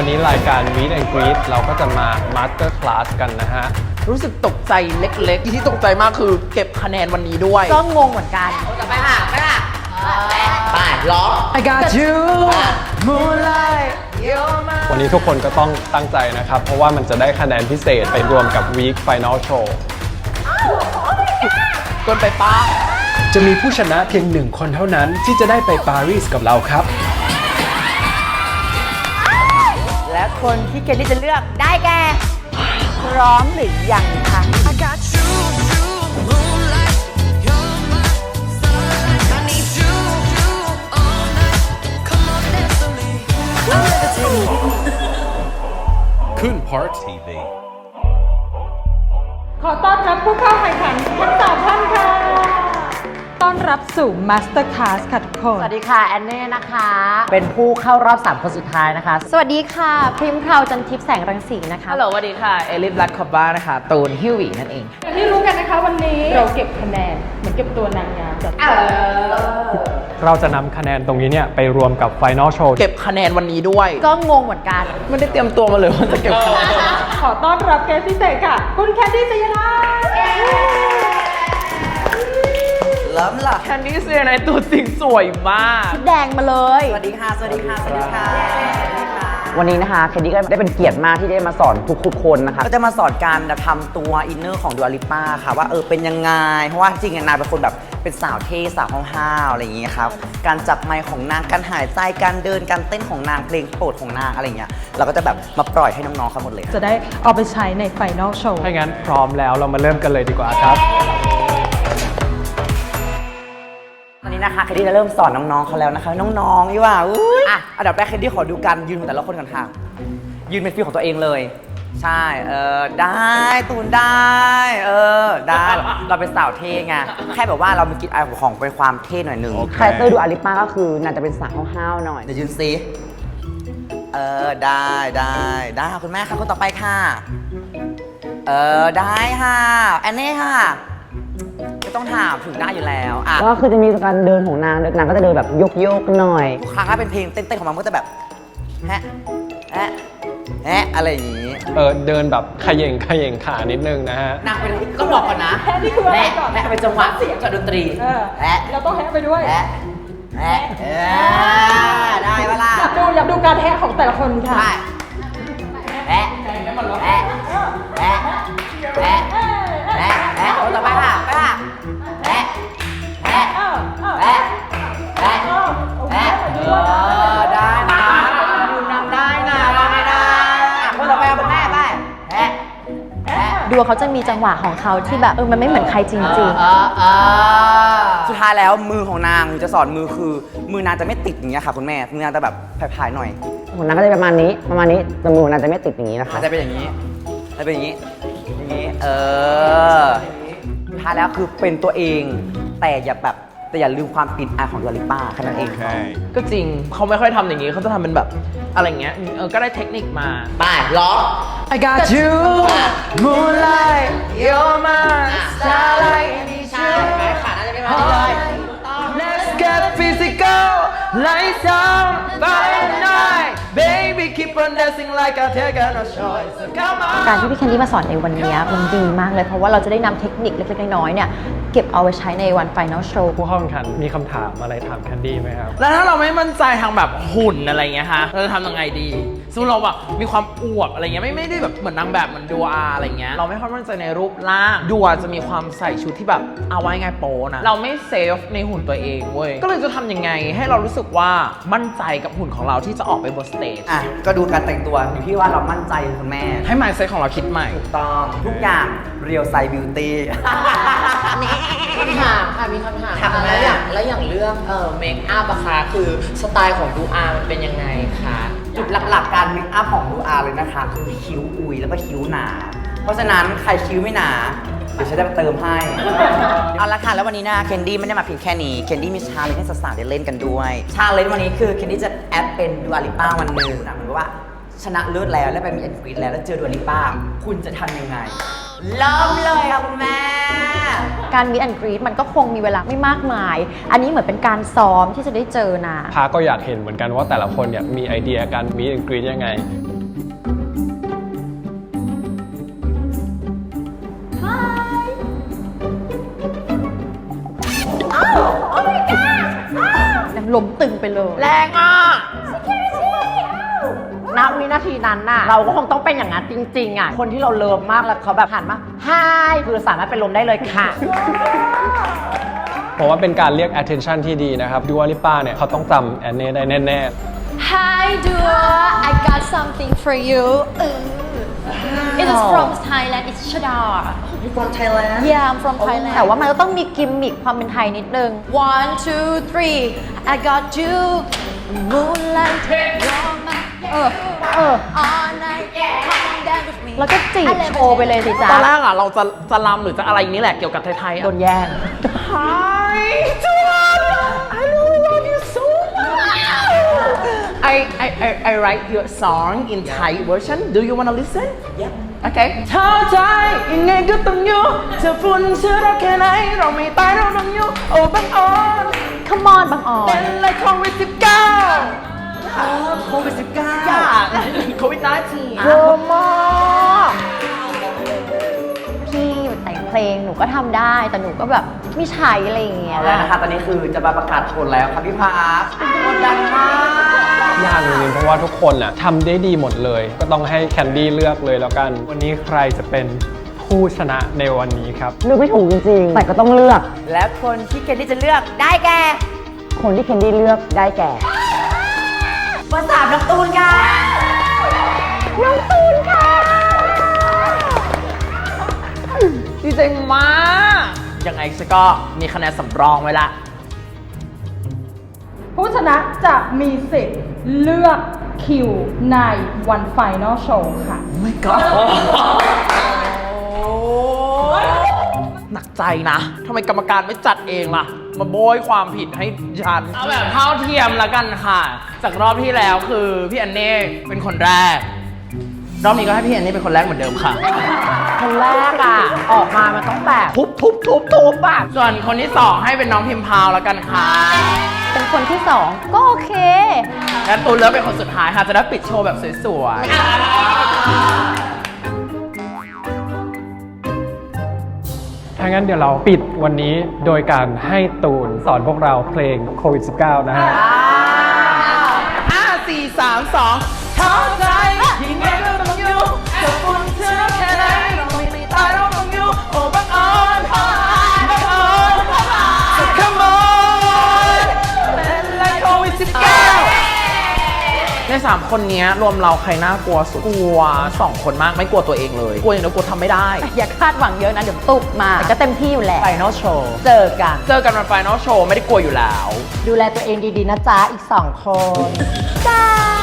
วันนี้รายการ Meet and Greet เราก็จะมา Master Class กันนะฮะ รู้สึกตกใจเล็กๆที่ตกใจมากคือเก็บคะแนนวันนี้ด้วย ก็งงเหมือนกันไปค่ะไปค่ะไปล้อ I got you moonlight วันนี้ทุกคนก็ต้องตั้งใจนะครับ เพราะว่ามันจะได้คะแนนพิเศษไปรวมกับ Week Final Show เกินไปป้าจะมีผู้ชนะเพียงหนึ่งคนเท่านั้นที่จะได้ไปปารีสกับเราครับ คนที่เกณฑ์ที่จะเลือกได้แก่พร้อมหรือยังคะ I got you, you, moonlight. You're my starlight. I need you, you, all night. Come on, dance with me. I'm levitating. ขึ้น Part TV ขอต้อนรับผู้เข้าแข่งขันทั้งสามท่านค่ะต้ อนรับสู่ Master Class ค่ะทุกคน สวัสดีค่ะ แอนเน่นะคะ เป็นผู้เข้ารอบ 3 คนสุดท้ายนะคะ สวัสดีค่ะ พริมพราวจันทิพย์แสงรังสีนะคะฮัลโหลสวัสดีค่ะ เอลิฟลัดคอบบ้านะคะ ตูนฮิววีนั่นเองอย่างที่รู้กันนะคะวันนี้เราเก็บคะแนน เหมือนเก็บตัวนางงามจัดเราจะนำคะแนนตรงนี้เนี่ยไปรวมกับ Final Show เก็บคะแนนวันนี้ด้วย ก็งงเหมือนกัน ไม่ได้เตรียมตัวมาเลยว่าจะเก็บคะแนนขอต้อนรับเกสพิเศษค่ะ คุณแคนดี้สยาล้ำล่ะแคนดี้เซียในตัวจริงสวยมากแดงมาเลย สวัสดีค่ะ สวัสดีค่ะ สวัสดีค่ะ วันนี้นะคะแคนดี้ก็ได้เป็นเกียรติมากที่ได้มาสอนทุกๆคนนะคะ ก็จะมาสอนการทำตัวอินเนอร์ของดูอาลิป้าค่ะ ว่าเออเป็นยังไง เพราะว่าจริงๆนางเป็นคนแบบเป็นสาวเท่สาวห้าวๆอะไรอย่างเงี้ยครับ การจับไมค์ของนาง การหายใจการเดิน การเต้นของนางเพลงโปรดของนางอะไรอย่างเงี้ย เราก็จะแบบมาปล่อยให้น้องๆเขาหมดเลยค่ะ จะได้เอาไปใช้ใน Final Show ถ้างั้นพร้อมแล้วเรามาเริ่มกันเลยดีกว่าครับ นนี้นะคะแคนดี้จะเริ่มสอนน้องๆเขาแล้วนะคะ น้องๆนี่ว่าอุ้ยอะอันดับแรกแคนดี้ขอดูการยืนของแต่ละคนก่อนค่ะ ยืนเป็นฟีลของตัวเองเลย ใช่เออได้ตูนได้ เออได้เราเป็นสาวเท่ไงแค่แบบว่าเรามีกิจไอของเป็นความเท่หน่อยหนึ่งคาแรคเตอร์ดูอาริป้าก็คือนางจะเป็นสาวห้าวๆหน่อย เดี๋ยวยืนซิเออได้ได้ได้ค่ะคุณแม่ค่ะคนต่อไปค่ะ เออได้ค่ะแอนเน่ค่ะ ไม่ต้องถามถึงได้อยู่แล้วอะก็คือจะมีการเดินของนางนางก็จะเดินแบบโยกๆหน่อยทุกครั้งถ้าเป็นเพลงเต้นๆของมันก็จะแบบแฮะแฮะแฮะอะไรอย่างนี้ เออเดินแบบขย่งขย่งขานิดนึงนะฮะ นางเป็นก็บอกก่อนนะแฮะนี่คืออะไรแฮะก่อน แฮะเป็นจังหวะเสียงกับดนตรีเออแฮะเราต้องแฮะไปด้วย แฮะแฮะเออได้เวลาอยากดูอยากดูการแฮะของแต่ละคนค่ะ ได้แฮะแฮะแฮะแฮะแฮะแฮะแฮะคนต่อไปค่ะ แฮะดูเขาจะมีจังหวะของเขาที่แบบเออมันไม่เหมือนใครจริงสุดท้ายแล้วมือของนางหนูจะสอนมือคือ มือนางจะไม่ติดอย่างเงี้ยค่ะคุณแม่ มือนางจะแบบผายๆหน่อยของนางก็จะประมาณนี้ประมาณนี้แต่มือของนางจะไม่ติดอย่างนี้นะคะ อาจจะเป็นอย่างนี้จะเป็นอย่างนี้ อย่างนี้ เออ สุดท้ายแล้วคือเป็นตัวเอง แต่อย่าแบบ แต่อย่าลืมความติดอายของดอลิป้าแค่นั้นเองก็จริงเขาไม่ค่อยทำอย่างนี้เขาจะทำเป็นแบบอะไรเงี้ยเออก็ได้เทคนิคมา ไปล้อ I got you moonlight you're my starlight ใช่ไหมขาน่าจะไม่มาเลย Let's get physical lights on by the night baby การที่พี่แคนดี้มาสอนในวันเนี้ยมันดีมากเลย เพราะว่าเราจะได้นำเทคนิคเล็กๆน้อยๆเนี่ยเก็บเอาไว้ใช้ในวัน Final Show ผู้เข้าแข่งขันมีคำถามอะไรถามแคนดี้ไหมครับ แล้วถ้าเราไม่มั่นใจทางแบบหุ่นอะไรเงี้ยฮะเราจะทำยังไงดีสมมติเราแบบมีความอวบอะไรเงี้ยไม่ไม่ได้แบบเหมือนนางแบบเหมือนดัวอาอะไรเงี้ยเราไม่ค่อยมั่นใจในรูปร่างดัวจะมีความใส่ชุดที่แบบเอาไว้ไงโปนะเราไม่เซฟในหุ่นตัวเองเว้ยก็เลยจะทำยังไงให้เรารู้สึกว่ามั่นใจกับหุ่นของเราที่จะออกไปบนสเตจอะก็ดูการแต่งตัวอยู่ที่ว่าเรามั่นใจคุณแม่ให้ mindset ของเราคิดใหม่ ถูกต้องทุกอย่างเรียวไซบิวตี้ คำถามค่ะมีคำถามถามค่ะอะไรแล้วอย่างอะแล้วอย่างเรื่องเอ่อเมคอัพอะคะคือสไตล์ของดูอามันเป็นยังไงคะจุดหลักๆ การเมคอัพของดูอาเลยนะคะ คือคิ้วอุยแล้วก็คิ้วหนา เพราะฉะนั้นใครคิ้วไม่หนา เดี๋ยวฉันจะไปเติมให้ เอาละค่ะ แล้ววันนี้นะเคนดี้ไม่ได้มาเพียงแค่นี้เคนดี้มีชาเลนจ์ให้สาวๆได้เล่นกันด้วย ชาเลนจ์วันนี้คือเคนดี้จะแอดเป็นดูอาลิป้าวันหนึ่งนะเห มือนกับว่า ชนะเลิศแล้วและไปมีแอนด์กรีดแล้วแล้วเจอดวลิป้า คุณจะทำยังไงเริ่มเลยค่ะคุณแม่ การมีอันกรีดมันก็คงมีเวลาไม่มากมาย อันนี้เหมือนเป็นการซ้อมที่จะได้เจอนะ พาก็อยากเห็นเหมือนกันว่าแต่ละคนเนี่ยมีไอเดียการมีอังกฤษยังไงลมตึงไปเลย แรงอะ ณวินาทีนั้นน่ะ เราก็คงต้องเป็นอย่างนั้นจริง ๆ อะ คนที่เราเลิฟมากแล้วเขาแบบหันมาฮายคือสามารถเป็นลมได้เลยค่ะ ผมว่าเป็นการเรียก attention ที่ดีนะครับดูวาลิป้าเนี่ยเขาต้องจำแอนเน่ได้แน่ Hi Dua I got something for you It is from Thailand It's Chadar from Thailand Yeah I'm from Thailand แต่ว่ามันก็ต้องมีกิมมิคความเป็นไทยนิดนึง One two three I got you Moonlight You're my เออ เออ All night Come dance with me แล้วก็จีบโชว์ไปเลยสิจ๊ะตอนแรกอะเราจะจะรำหรือจะอะไรนี้แหละเกี่ยวกับไทยๆอะโดนแย่ง Hi Joanna I really love you so much I I I I write your song in Thai version Do you wanna listen Yep โอเคเท่าใจยังไงก็ต้องอยู่เธอฝุ่นเชื่อเราแค่ไหนเราไม่ตายเราต้องอยู่โอ้บังออน Come on บางออนเป็นเลยโควิดสิบเก้า โควิดสิบเก้าโควิด19เยอะมากพี่แต่งเพลงหนูก็ทำได้ แต่หนูก็แบบไม่ใช้อะไรอย่างเงี้ยเอาแล้วนะคะ ตอนนี้คือจะมาประกาศผลแล้วครับพี่พาร์คกดดันมากๆยากจริงๆเพราะว่าทุกคนน่ะทำได้ดีหมดเลย ก็ต้องให้แคนดี้เลือกเลยแล้วกัน วันนี้ใครจะเป็นผู้ชนะในวันนี้ครับเลือกไม่ถูกจริงๆ แต่ก็ต้องเลือก และคนที่เกลลี่จะเลือกได้แก่ คนที่เคนดี้เลือกได้แก่ เบอร์สามน้องตูนค่ะ ดีใจมากยังไงฉันก็มีคะแนนสำรองไว้ละ ผู้ชนะจะมีสิทธิ์เลือกคิวในวันไฟนอลโชว์ค่ะ ไม่ก็หนักใจนะทำไมกรรมการไม่จัดเองล่ะ มาโบยความผิดให้ฉันเอาแบบเท่าเทียมละกันค่ะ จากรอบที่แล้วคือพี่อันเน่เป็นคนแรก รอบนี้ก็ให้พี่อันเน่เป็นคนแรกเหมือนเดิมค่ะ คนแรกอะ ออกมามันต้องแบบทุบทุบทุบทุบอะส่วนคนที่สองให้เป็นน้องพิมพาวแล้วกันค่ะเป็นคนที่สองก็โอเค และตูนเลือกเป็นคนสุดท้ายค่ะ จะได้ปิดโชว์แบบสวยๆ ถ้างั้นเดี๋ยวเราปิดวันนี้โดยการให้ตูนสอนพวกเราเพลงโควิด -19 นะฮะ ห้าสี่สามสองเท้าใจยัง สามคนเนี้ยรวมเราใครน่ากลัวสุดกลัวสองคนมากไม่กลัวตัวเองเลยกลัวอย่างเดียวกลัวทำไม่ได้ อย่าคาดหวังเยอะนะ เดี๋ยวตุกมาแต่ก็เต็มที่อยู่แหละไฟนอลโชว์เจอกัน เจอกันวันไฟนอลโชว์ไม่ได้กลัวอยู่แล้ว ดูแลตัวเองดีๆนะจ๊ะอีกสองคนจ้า